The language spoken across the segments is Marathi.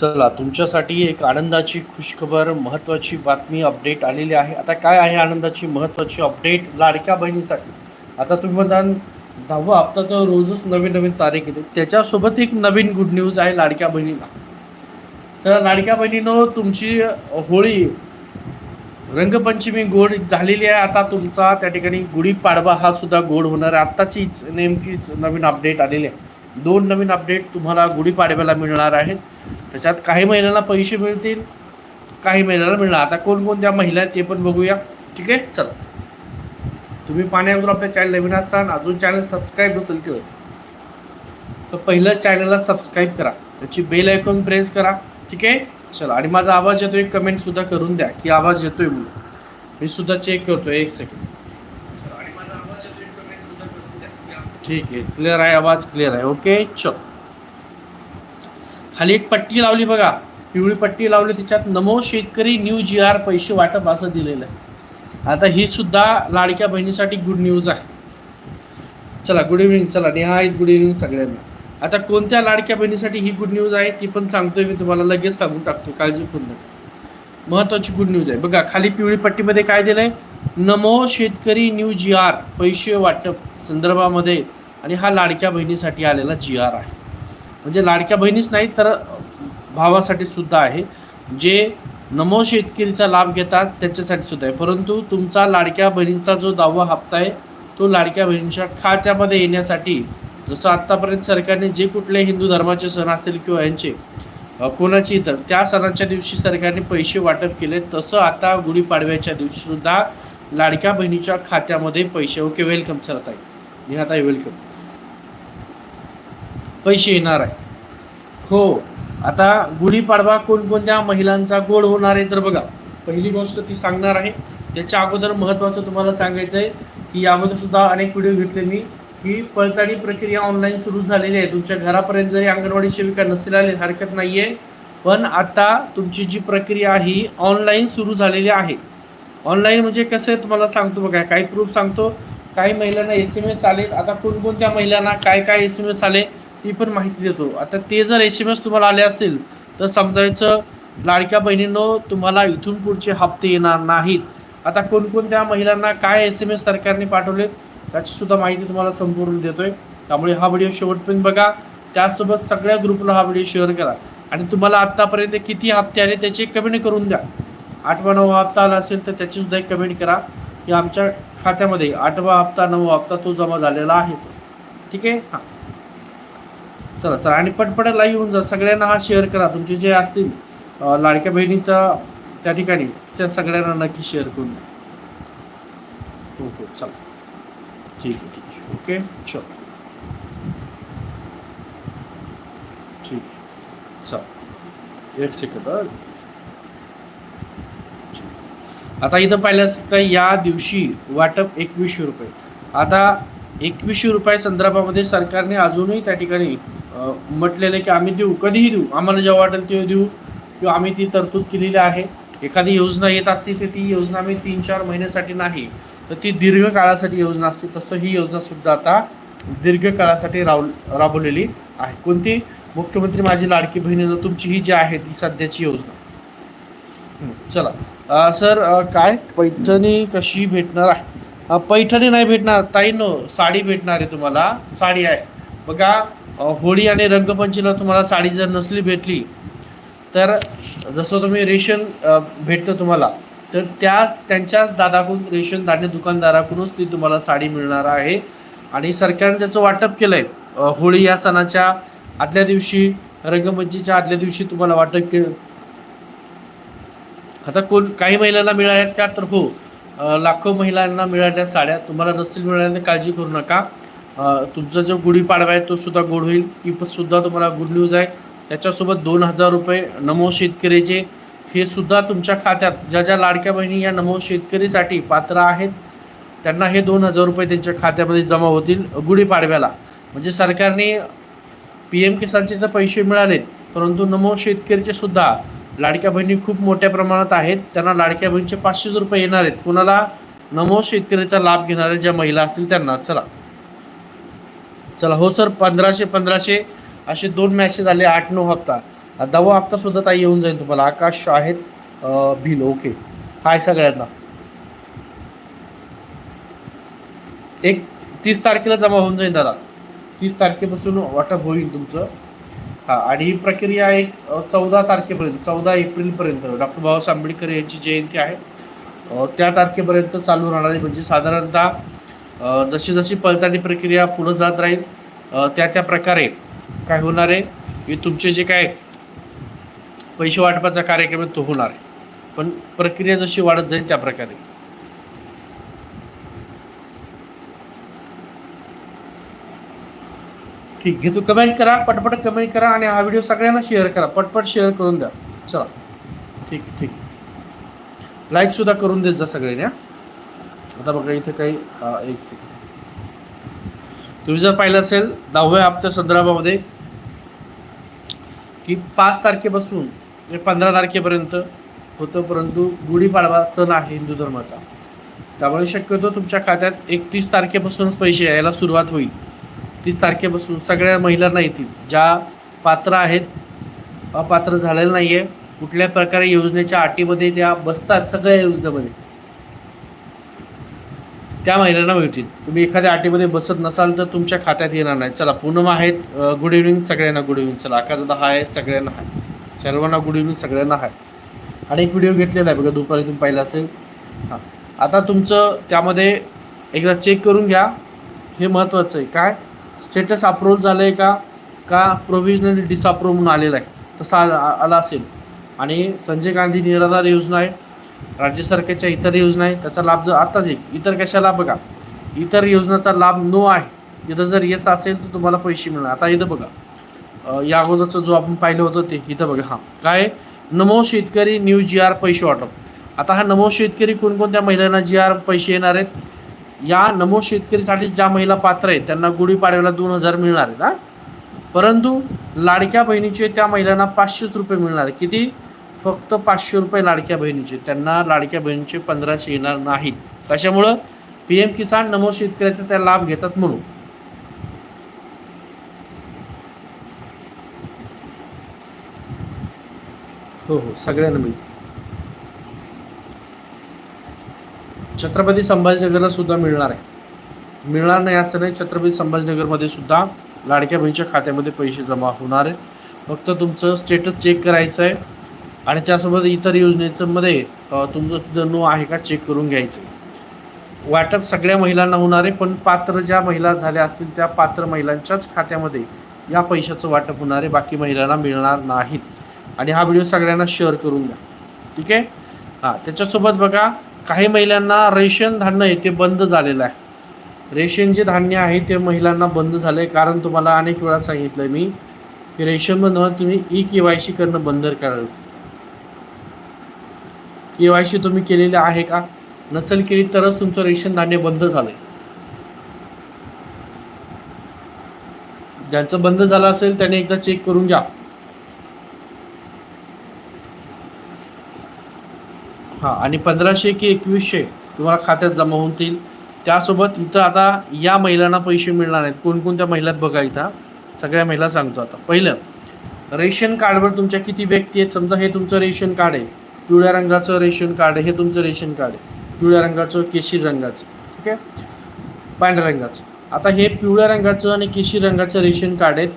चला तुमच्यासाठी एक आनंदाची खुशखबर महत्त्वाची बातमी अपडेट आलेली आहे. आता काय आहे आनंदाची महत्त्वाची अपडेट लाडक्या बहिणीसाठी? आता तुम्ही म्हणाल दहावा हप्ता तर रोजच नवीन नवीन तारीख येते. त्याच्यासोबत एक नवीन गुड न्यूज आहे लाडक्या बहिणीला. सर लाडक्या बहिणीनं तुमची होळी रंगपंचमी गोड झालेली आहे. आता तुमचा त्या ठिकाणी गुढीपाडवा हा सुद्धा गोड होणार आहे. आत्ताचीच नेमकीच नवीन अपडेट आलेली आहे. दोन नवीन अपडेट तुम्हाला गुढीपाडव्याला मिळणार आहेत. त्याच्यात काही महिलांना पैसे मिळतील काही महिलांना मिळणार. आता कोणकोणत्या महिला आहेत ते पण बघूया. ठीक आहे? चला. तुम्ही पाण्यावर आपल्या चॅनल नवीन असताना अजून चॅनल सबस्क्राईब नसेल केलं तर पहिलं चॅनलला सबस्क्राईब करा. त्याची बेल ऐकून प्रेस करा. ठीक आहे? चला. आणि माझा आवाज येतोय कमेंटसुद्धा करून द्या की आवाज येतोय म्हणून. मी सुद्धा चेक करतोय एक सेकंड ठीक आहे. क्लिअर आहे? आवाज क्लिअर आहे. ओके चल. खाली एक पट्टी लावली बघा. पिवळी पट्टी लावली त्याच्यात नमो शेतकरी न्यू जी आर पैसे वाटप असं दिलेलं आहे. आता ही सुद्धा लाडक्या बहिणीसाठी गुड न्यूज आहे. चला गुड इव्हनिंग चला नेहा गुड इव्हनिंग सगळ्यांना. आता कोणत्या लाडक्या बहिणीसाठी ही गुड न्यूज आहे ती पण सांगतोय मी तुम्हाला लगेच सांगून टाकतो काळजी करू नका. महत्वाची गुड न्यूज आहे. बघा खाली पिवळी पट्टीमध्ये काय दिलंय? नमो शेतकरी न्यू जी आर पैसे वाटप संदर्भामध्ये. आणि हा लाडक्या बहिणीसाठी आलेला जी आर आहे. म्हणजे लाडक्या बहिणीच नाही तर भावासाठी सुद्धा आहे. जे नमो शेतकरीचा लाभ घेतात त्याच्यासाठी सुद्धा आहे. परंतु तुमचा लाडक्या बहिणीचा जो दावा हप्ता आहे तो लाडक्या बहिणीच्या खात्यामध्ये येण्यासाठी जसं आत्तापर्यंत सरकारने जे कुठले हिंदू धर्माचे सण असतील किंवा यांचे कोणाची इतर त्या सणाच्या दिवशी सरकारने पैसे वाटप केले. तसं आता गुढीपाडव्याच्या दिवशीसुद्धा लाडक्या बहिणीच्या खात्यामध्ये पैसे. ओके वेलकम सर ताई. निहाताई वेलकम पैसे येणार आहे. हो आता गुढीपाडवा कोणकोणत्या महिलांचा गोड होणार आहे तर बघा पहिली गोष्ट ती सांगणार आहे. त्याच्या अगोदर महत्त्वाचं तुम्हाला सांगायचं आहे की यामध्ये सुद्धा अनेक व्हिडिओ घेतले मी की पडताळणी प्रक्रिया ऑनलाईन सुरू झालेली आहे. तुमच्या घरापर्यंत जरी अंगणवाडी सेविका नसेल आली हरकत नाही आहे पण आता तुमची जी प्रक्रिया ही ऑनलाईन सुरू झालेली आहे. ऑनलाईन म्हणजे कसं आहे तुम्हाला सांगतो बघा काही प्रूफ सांगतो. काही महिलांना एस एम एस आले आता कोणकोणत्या महिलांना काय काय एस एम एस आले? ती पण माहिती देतो. आता ते जर एस एम एस तुम्हाला आले असतील तर समजायचं लाडक्या बहिणींनो तुम्हाला इथून पुढचे हप्ते येणार नाहीत. आता कोणकोणत्या महिलांना काय एस एम एस सरकारने पाठवले त्याची सुद्धा माहिती तुम्हाला संपूर्ण देतोय. त्यामुळे हा व्हिडिओ शेवटपर्यंत बघा. त्यासोबत सगळ्या ग्रुपला हा व्हिडिओ शेअर करा. आणि तुम्हाला आत्तापर्यंत किती हप्ते आले त्याची कमेंट करून द्या. आठवा नववा हप्ता आला असेल तर त्याची सुद्धा एक कमेंट करा. की आमच्या खात्यामध्ये आठवा हप्ता नववा हप्ता तो जमा झालेला आहे सर. ठीक आहे? हां. चला चला. आणि पटपट लाईव्ह येऊन जा. सगळ्यांना हा शेअर करा. तुमचे जे असतील लाडक्या बहिणीचा त्या ठिकाणी त्या सगळ्यांना नक्की शेअर करून द्या. हो हो चला. ठीक आहे ठीक आहे. ओके? चल. ठीक आहे. चल. एक सेकंद आता इथं पाहिलं तर या दिवशी वाटप एकवीसशे रुपये. आता एकवीसशे रुपये संदर्भामध्ये सरकारने अजूनही त्या ठिकाणी म्हटलेलं आहे की आम्ही देऊ कधीही देऊ. आम्हाला जेव्हा वाटेल तेव्हा देऊ. किंवा आम्ही ती तरतूद केलेली आहे. एखादी योजना येत असते तर ती योजना आम्ही तीन चार महिन्यासाठी नाही. तर ती दीर्घ काळासाठी योजना असते. तसं ही योजनासुद्धा आता दीर्घ काळासाठी राव राबवलेली आहे. कोणती? मुख्यमंत्री माझी लाडकी बहिणीनं तुमची ही जी आहे ती सध्याची योजना. चला. आ, सर आ, काय? पैठणी कशी भेटणार आहे? पैठणी नाही भेटणार. ताई नो साडी भेटणार आहे तुम्हाला. साडी आहे. बघा होळी आणि रंगपंचमीला तुम्हाला साडी जर नसली भेटली तर जसं तुम्ही रेशन भेटतं तुम्हाला तर त्या त्यांच्याच दादाकडून रेशन धान्य दुकानदाराकडूनच ती तुम्हाला साडी मिळणार आहे. आणि सरकारने त्याचं वाटप केलं आहे होळी या सणाच्या आदल्या दिवशी रंगमंचीच्या आदल्या दिवशी तुम्हाला वाटप केलं आता कोण काही महिलांना मिळाल्यात का? तर हो लाखो महिलांना मिळाल्या साड्या तुम्हाला नसतील मिळाल्या काळजी करू नका. तुमचा जो गुढीपाडवा आहे तो सुद्धा गोड होईल. ती पण सुद्धा तुम्हाला गुड न्यूज आहे. त्याच्यासोबत दोन हजार रुपये नमो शेतकरीचे हे सुद्धा तुमच्या खात्यात. ज्या ज्या लाडक्या बहिणी या नमो शेतकरीसाठी पात्र आहेत त्यांना हे दोन हजार रुपये त्यांच्या खात्यामध्ये जमा होतील गुढीपाडव्याला म्हणजे सरकारने पी एम किसानचे तर पैसे मिळालेत परंतु नमो शेतकरीचे सुद्धा लाडक्या बहिणी खूप मोठ्या प्रमाणात आहेत. त्यांना लाडक्या बहिणीचे पाचशेच रुपये येणार आहेत. कुणाला? नमो शेतकरीचा लाभ घेणाऱ्या ज्या महिला असतील त्यांना. चला. चला हो सर पंधराशे पंधराशे असे दोन मॅसेज आले आठ नऊ हप्ता. दहावा हप्ता सुद्धा ताई येऊन जाईल तुम्हाला. आकाश आहेत भिल ओके. हाय सगळ्यांना. एक तीस तारखेला जमा होऊन जाईल दादा. तीस तारखेपासून वाटप होईल तुमचं. हा आणि ही प्रक्रिया एक चौदा तारखेपर्यंत चौदा एप्रिलपर्यंत. डॉक्टर बाबासाहेब आंबेडकर यांची जयंती आहे. त्या तारखेपर्यंत चालू राहणार आहे. म्हणजे साधारणतः जशी जशी पडताळणी प्रक्रिया पुढं जात राहील त्या त्या प्रकारे काय होणार आहे की तुमचे जे काय पैसे वाटपाचा कार्यक्रम आहे तो होणार आहे. पण प्रक्रिया जशी वाढत जाईल त्या प्रकारे. ठीक आहे तू कमेंट करा पटपट कमेंट करा आणि हा व्हिडिओ सगळ्यांना शेअर करा. पटपट शेअर करून द्या. चला. ठीक ठीक. लाईक सुद्धा करून देत जा सगळ्यांना आता बघा इथे काही एक सेकंड तुम्ही जर पाहिलं असेल दहाव्या हप्त्या संदर्भामध्ये की पाच तारखेपासून म्हणजे पंधरा तारखेपर्यंत होतं परंतु गुढीपाडवा सण आहे हिंदू धर्माचा. त्यामुळे शक्यतो तुमच्या खात्यात एकतीस तारखेपासूनच पैसे यायला सुरुवात होईल. तीस तारखेपासून सगळ्या महिलांना येतील ज्या पात्र आहेत अपात्र झालेलं नाही आहे कुठल्या प्रकारे योजनेच्या अटीमध्ये त्या बसतात सगळ्या योजनेमध्ये. त्या महिलांना मिळतील तुम्ही एखाद्या अटीमध्ये बसत नसाल तर तुमच्या खात्यात येणार नाही. चला पूनम आहेत. गुड इव्हनिंग सगळ्यांना गुड इव्हनिंग चला आकाश हा आहे सगळ्यांना आहे. सर्वांना गुड इव्हनिंग सगळ्यांना आहे. आणि एक व्हिडिओ घेतलेला आहे बघा दुपारी तुम्ही पाहिला असेल. हां. आता तुमचं त्यामध्ये एकदा चेक करून घ्या. हे महत्त्वाचं आहे. काय? स्टेटस अप्रूव्ह झालं आहे का? का प्रोव्हिजनली डिसअप्रूव्ह म्हणून आलेला आहे? तसा आ- आला असेल. आणि संजय गांधी निराधार योजना आहे. राज्य सरकारच्या इतर योजना आहे त्याचा लाभ जर आताच येईल इतर कशाला बघा? इतर योजनाचा लाभ नो आहे. इथं जर येस असेल तर तुम्हाला पैसे मिळणार. आता इथं बघा. या अगोदरचं जो आपण पाहिलं होतं ते इथं बघा. हां. काय? नमो शेतकरी न्यू जी आर पैसे वाटप. आता हा नमो शेतकरी कोणकोणत्या महिलांना जी आर पैसे येणार आहेत? या नमो शेतकरीसाठी ज्या महिला पात्र आहेत त्यांना गुढीपाडव्याला दोन हजार मिळणार आहेत हां. परंतु लाडक्या बहिणीचे त्या महिलांना पाचशेच रुपये मिळणार आहेत. किती? फक्त पाचशे रुपये लाडक्या बहिणीचे. त्यांना लाडक्या बहिणीचे पंधराशे येणार नाहीत. कशामुळं? पी एम किसान नमो शेतकऱ्याचा त्या लाभ घेतात म्हणून. हो हो सगळ्यांना मिळते. छत्रपती संभाजीनगरला सुद्धा मिळणार आहे. मिळणार नाही असं नाही छत्रपती संभाजीनगरमध्ये सुद्धा लाडक्या बहिणीच्या खात्यामध्ये पैसे जमा होणार आहे. फक्त तुमचं स्टेटस चेक करायचं आहे. आणि त्यासोबत इतर योजनेचं मध्ये तुमचं सुद्धा नो आहे का? चेक करून घ्यायचं. आहे वाटप सगळ्या महिलांना होणार आहे पण पात्र ज्या महिला झाल्या असतील त्या पात्र महिलांच्याच खात्यामध्ये या पैशाचं वाटप होणार आहे. बाकी महिलांना मिळणार नाहीत. आणि हा व्हिडिओ सगळ्यांना शेअर करून द्या. ठीक आहे? हां त्याच्यासोबत बघा काही महिलांना रेशन धान्य आहे ते बंद झालेलं आहे. रेशन जे धान्य आहे ते महिलांना बंद झालं आहे कारण तुम्हाला अनेक वेळा सांगितलं आहे मी की रेशन बंद तुम्ही ई के वाय सी करणं बंद कराल के वाय सी तुम्ही केलेली आहे का? नसेल केली तरच तुमचं रेशन धान्य बंद झालंय. ज्यांचं बंद झालं असेल त्याने एकदा चेक करून घ्या. हा आणि पंधराशे की एकवीसशे तुम्हाला खात्यात जमा होतील त्यासोबत इथं आता या महिलांना पैसे मिळणार आहेत. कोणकोणत्या महिलात बघा इथं. सगळ्या महिला सांगतो आता. पहिलं रेशन कार्डवर तुमच्या किती व्यक्ती आहेत? समजा हे तुमचं रेशन कार्ड आहे. पिवळ्या रंगाचं रेशन कार्ड आहे हे तुमचं रेशन कार्ड आहे. पिवळ्या रंगाचं केशरी रंगाचं ठीक आहे? पांढऱ्या रंगाचं. आता हे पिवळ्या रंगाचं आणि केशरी रंगाचं रेशन कार्ड आहेत.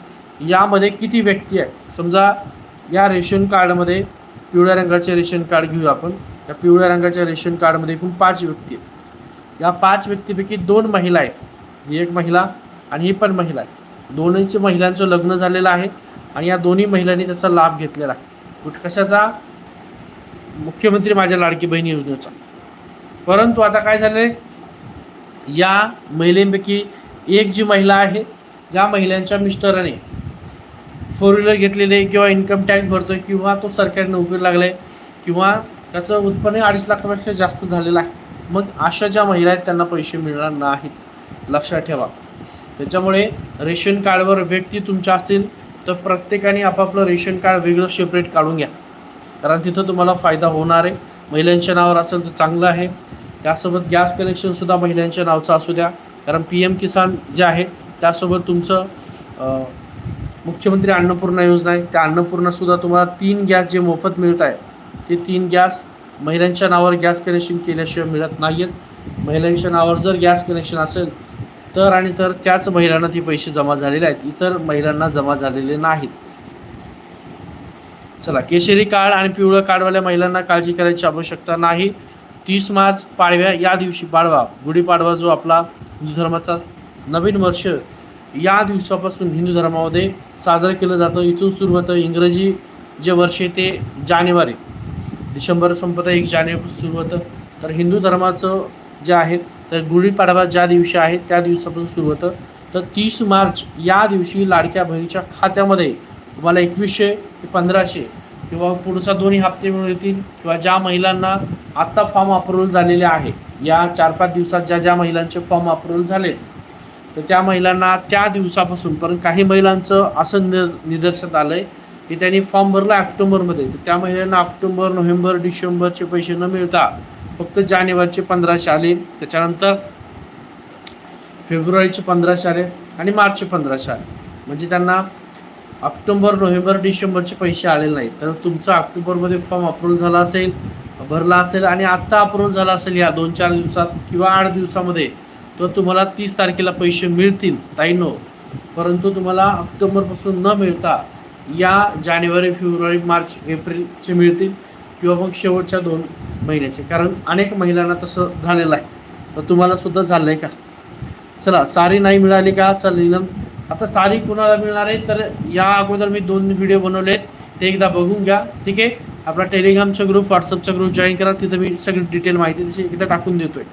यामध्ये किती व्यक्ती आहेत? समजा या रेशन कार्डमध्ये पिवळ्या रंगाचे रेशन कार्ड घेऊ आपण. या पिवळ्या रंगाच्या रेशन कार्डमध्ये एकूण पाच व्यक्ती आहेत. या पाच व्यक्तीपैकी दोन महिला आहेत. ही एक महिला आणि ही पण महिला आहे दोन्हीचे महिलांचं लग्न झालेलं आहे आणि या दोन्ही महिलांनी त्याचा लाभ घेतलेला आहे. कुठ कशाचा? मुख्यमंत्री माझ्या लाडकी बहीण योजनेचा. परंतु आता काय झालं या महिलेपैकी एक जी महिला आहे या महिलांच्या मिस्टराने फोर व्हीलर घेतलेले आहे किंवा इन्कम टॅक्स भरतो आहे किंवा तो सरकारी नोकरी लागला आहे किंवा त्याचं उत्पन्न अडीच लाखापेक्षा जास्त झालेलं आहे. मग अशा ज्या महिला आहेत त्यांना पैसे मिळणार नाहीत. लक्षात ठेवा. त्याच्यामुळे रेशन कार्डवर व्यक्ती तुमच्या असतील तर प्रत्येकाने आपापलं रेशन कार्ड वेगळं सेपरेट काढून घ्या. कारण तिथं तुम्हाला फायदा होणार आहे. महिलांच्या नावावर असेल तर चांगलं आहे. त्यासोबत गॅस कनेक्शनसुद्धा महिलांच्या नावचं असू द्या. कारण पी एम किसान जे आहे त्यासोबत तुमचं मुख्यमंत्री अन्नपूर्णा योजना आहे. त्या अन्नपूर्णासुद्धा तुम्हाला तीन गॅस जे मोफत मिळत आहे ते तीन गॅस महिलांच्या नावावर गॅस कनेक्शन केल्याशिवाय मिळत नाही आहेत महिलांच्या नावावर जर गॅस कनेक्शन असेल तर आणि तर त्याच महिलांना ते पैसे जमा झालेले आहेत. इतर महिलांना जमा झालेले नाहीत. चला केशरी कार्ड आणि पिवळं कार्डवाल्या महिलांना काळजी करायची आवश्यकता नाही. तीस मार्च पाडव्या या दिवशी पाडवा. गुढीपाडवा जो आपला हिंदू धर्माचा नवीन वर्ष या दिवसापासून हिंदू धर्मामध्ये साजरं केलं जातं. इथून सुरू होतं इंग्रजी जे वर्ष आहे ते जानेवारी. डिसेंबर संपत एक जानेवारी सुरू होतं. तर हिंदू धर्माचं जे आहे तर गुढीपाडवा ज्या दिवशी आहे त्या दिवसापासून सुरू होतं. तर तीस मार्च या दिवशी लाडक्या बहिणीच्या खात्यामध्ये तुम्हाला एकवीसशे ते पंधराशे किंवा पुढचा दोन्ही हप्ते मिळतील किंवा ज्या महिलांना आत्ता फॉर्म अप्रुव्हल झालेले आहे या चार पाच दिवसात ज्या ज्या महिलांचे फॉर्म अप्रुव्हल झालेत तर त्या महिलांना त्या दिवसापासून पण काही महिलांचं असं नि निदर्शनात आलं आहे की त्यांनी फॉर्म भरला ऑक्टोबरमध्ये तर त्या महिलांना ऑक्टोबर नोव्हेंबर डिसेंबरचे पैसे न मिळता फक्त जानेवारीचे पंधराशे आले त्याच्यानंतर फेब्रुवारीचे पंधराशे आले आणि मार्चचे पंधराशे आले. म्हणजे त्यांना ऑक्टोबर नोव्हेंबर डिसेंबरचे पैसे आलेले नाहीत. तर तुमचा ऑक्टोबरमध्ये फॉर्म अप्रूव्हल झाला असेल भरला असेल आणि आत्ता अप्रूव्हल झाला असेल या दोन चार दिवसात किंवा आठ दिवसामध्ये तर तुम्हाला तीस तारखेला पैसे मिळतील ताईनो. परंतु तुम्हाला ऑक्टोबरपासून न मिळता या जानेवारी फेब्रुवारी मार्च एप्रिलचे मिळतील किंवा मग शेवटच्या दोन महिन्याचे. कारण अनेक महिलांना तसं झालेलं आहे. तर तुम्हाला सुद्धा झालं आहे का? चला सारी नाही मिळाली का? चल आता सारी कुणाला मिळणार आहे? तर या अगोदर मी दोन व्हिडिओ बनवले आहेत ते एकदा बघून घ्या. ठीक आहे? आपला टेलिग्रामचा ग्रुप व्हॉट्सअपचा ग्रुप जॉईन करा. तिथं मी सगळी डिटेल माहिती तशी एकदा टाकून देतोय.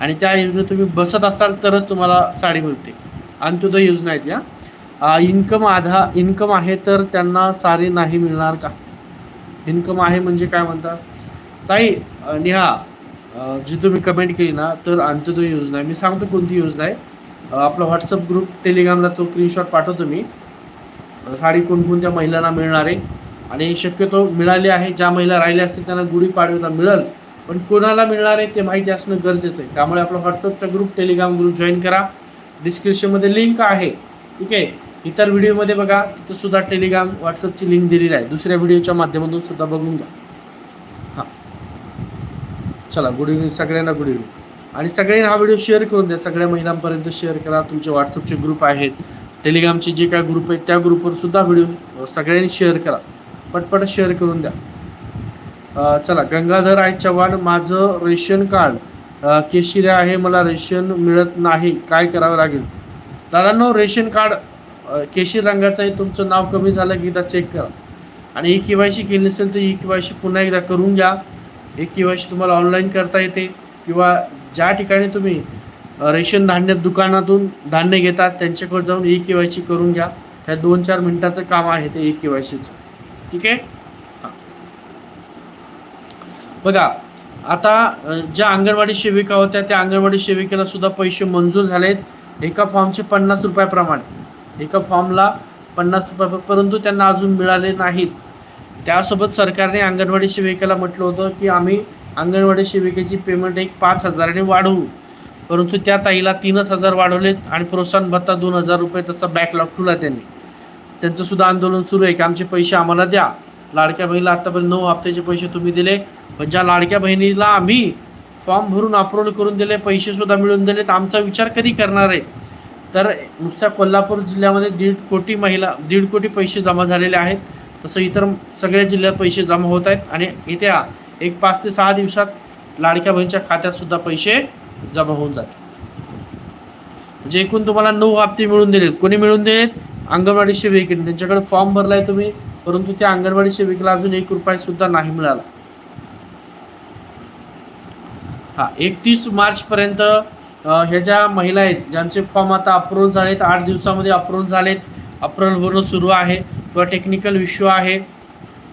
आणि त्या योजनेत तुम्ही बसत असाल तरच तुम्हाला साडी मिळते. अंत्योदय योजना आहेत या. इन्कम आधा इन्कम आहे तर त्यांना सारी नाही मिळणार का? इन्कम आहे म्हणजे काय म्हणतात ताई निहा नेहा जी तुम्ही कमेंट केली ना तर अंत्योदय योजना आहे. मी सांगतो कोणती योजना आहे. आपला व्हॉट्सअप ग्रुप टेलिग्रामला तो स्क्रीनशॉट पाठवतो मी. साडी कोणकोणत्या महिलांना मिळणार आहे. आणि शक्यतो मिळाली आहे ज्या महिला राहिल्या असतील त्यांना गुढीपाडव्याला मिळेल. पण कोणाला मिळणार आहे ते माहिती असणं गरजेचं आहे. त्यामुळे आपला व्हॉट्सअपचा ग्रुप टेलिग्राम ग्रुप जॉईन करा. डिस्क्रिप्शनमध्ये लिंक आहे. ठीक आहे? इतर व्हिडिओमध्ये बघा. तिथं सुद्धा टेलिग्राम व्हॉट्सअपची लिंक दिलेली आहे. दुसऱ्या व्हिडिओच्या माध्यमातून सुद्धा बघून घ्या. हां. चला गुड इव्हनिंग सगळ्यांना गुड इव्हनिंग आणि सगळ्यांनी हा व्हिडिओ शेअर करून द्या. सगळ्या महिलांपर्यंत शेअर करा. तुमचे व्हॉट्सअपचे ग्रुप आहेत. टेलिग्रामचे जे काय ग्रुप आहेत त्या ग्रुपवर सुद्धा व्हिडिओ सगळ्यांनी शेअर करा. पटपट शेअर करून द्या. चला गंगाधर आहे चव्हाण माझं रेशन कार्ड. अ, आहे मला रेशन मिळत नाही. काय करावं लागेल? दादांनो रेशन कार्ड केशीर रंगाचं आहे. तुमचं नाव कमी झालं की एकदा चेक करा. आणि ई के वाय सी केली नसेल तर ई के वाय सी पुन्हा एकदा करून घ्या. ई के वाय सी तुम्हाला ऑनलाईन करता येते. किंवा ज्या ठिकाणी तुम्ही रेशन धान्य दुकानातून धान्य घेतात त्यांच्याकडे जाऊन ई के वाय सी करून घ्या. ह्या दोन चार मिनिटाचं काम आहे ते ई के वाय सीचं. ठीक आहे? बघा आता ज्या अंगणवाडी सेविका होत्या त्या अंगणवाडी सेविकेला सुद्धा पैसे मंजूर झालेत. एका फॉर्मचे पन्नास रुपयाप्रमाणे एका फॉर्मला पन्नास रुपये परंतु त्यांना अजून मिळाले नाहीत. त्यासोबत सरकारने अंगणवाडी सेविकेला म्हटलं होतं की आम्ही अंगणवाडी सेविकेची पेमेंट एक पाच हजाराने वाढवू. परंतु त्या ताईला तीनच हजार वाढवलेत आणि प्रोत्साहन भत्ता दोन हजार रुपये तसा बॅकलॉग ठेवला त्यांनी. त्यांचं सुद्धा आंदोलन सुरू आहे की आमचे पैसे आम्हाला द्या. लाडक्या बहिणीला आत्तापर्यंत नऊ हप्त्याचे पैसे तुम्ही दिले पण ज्या लाडक्या बहिणीला आम्ही फॉर्म भरून अप्रूव्हल करून दिले पैसेसुद्धा मिळून दिले तर आमचा विचार कधी करणार आहेत तर नुसत्या कोल्हापूर जिल्ह्यामध्ये दीड कोटी महिला दीड कोटी पैसे जमा झालेले आहेत. तसं इतर सगळ्या जिल्ह्यात पैसे जमा होत आहेत आणि येत्या एक पाच ते सहा दिवसात लाडक्या बहिणीच्या खात्यात सुद्धा पैसे जमा होऊन जातील म्हणजे एकूण तुम्हाला नऊ हप्ते मिळून दिलेत कोणी मिळून दिलेत? अंगणवाडी सेविकेने. त्यांच्याकडे फॉर्म भरलाय तुम्ही परंतु त्या अंगणवाडी सेविकेला अजून एक रुपया सुद्धा नाही मिळाला. हा एकतीस मार्चपर्यंत पर्यंत ह्या ज्या महिला आहेत ज्यांचे फॉर्म आता अप्रूव्हल झालेत आठ दिवसामध्ये अप्रूव्हल झालेत अप्रूव्हल होणं सुरू आहे. किंवा टेक्निकल इश्यू आहे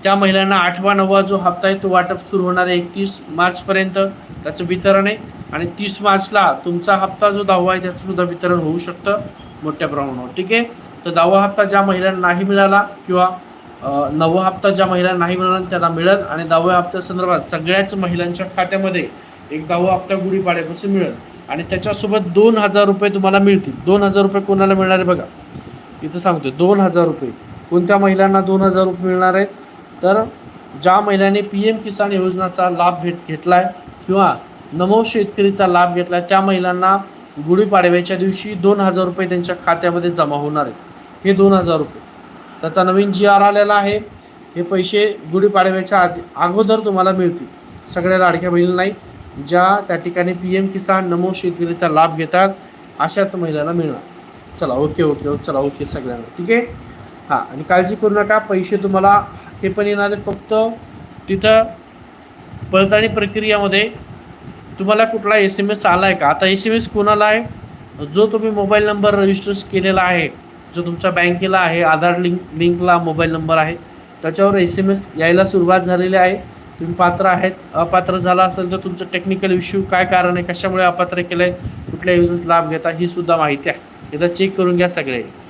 त्या महिलांना आठवा नववा जो हप्ता आहे तो वाटप सुरू होणार आहे एकतीस मार्चपर्यंत त्याचं वितरण आहे. आणि तीस मार्चला तुमचा हप्ता जो दहावा आहे त्याचं सुद्धा वितरण होऊ शकतं मोठ्या प्रमाणावर ठीक आहे? तर दहावा हप्ता ज्या महिलांना नाही मिळाला किंवा नववा हप्ता ज्या महिलांना नाही मिळाला त्यांना मिळेल. आणि दहाव्या हप्त्या संदर्भात सगळ्याच महिलांच्या खात्यामध्ये एक दहावा हप्ता गुढीपाड्यापासून मिळेल. आणि त्याच्यासोबत दोन हजार रुपये तुम्हाला मिळतील. दोन हजार रुपये कोणाला मिळणार आहे बघा? इथं सांगतोय दोन हजार रुपये. कोणत्या महिलांना दोन हजार रुपये मिळणार आहेत तर ज्या महिलांनी पी एम किसान योजनाचा लाभ भेट घेतला आहे किंवा नमो शेतकरीचा लाभ घेतला आहे त्या महिलांना गुढीपाडव्याच्या दिवशी दोन हजार रुपये त्यांच्या खात्यामध्ये जमा होणार आहेत. हे दोन हजार रुपये. त्याचा नवीन जी आर आलेला आहे. हे पैसे गुढीपाडव्याच्या आधी अगोदर तुम्हाला मिळतील. सगळ्या लाडक्या बहिणी नाही ज्या त्या ठिकाणी पी एम किसान नमो शेतकरीचा लाभ घेतात अशाच महिलांना मिळणार. चला ओके ओके ओके चला ओके सगळ्यांना. ठीक आहे? हां आणि काळजी करू नका पैसे तुम्हाला हे पण येणार आहेत फक्त तिथं पडताळणी प्रक्रियामध्ये तुम्हाला कुठला एस एम एस आला आहे का? आता एस एम एस कोणाला आहे? जो तुम्ही मोबाईल नंबर रजिस्टर केलेला आहे जो तुमच्या बँकेला आहे आधार लिंक लिंकला मोबाईल नंबर आहे त्याच्यावर एस एम एस यायला सुरुवात झालेली आहे. तुम्ही पात्र आहेत अपात्र झाला असेल तर तुमचं टेक्निकल इश्यू काय कारण आहे कशामुळे अपात्र केलं आहे कुठल्या योजनेचा लाभ घेता ही सुद्धा माहिती आहे. एकदा चेक करून घ्या सगळे.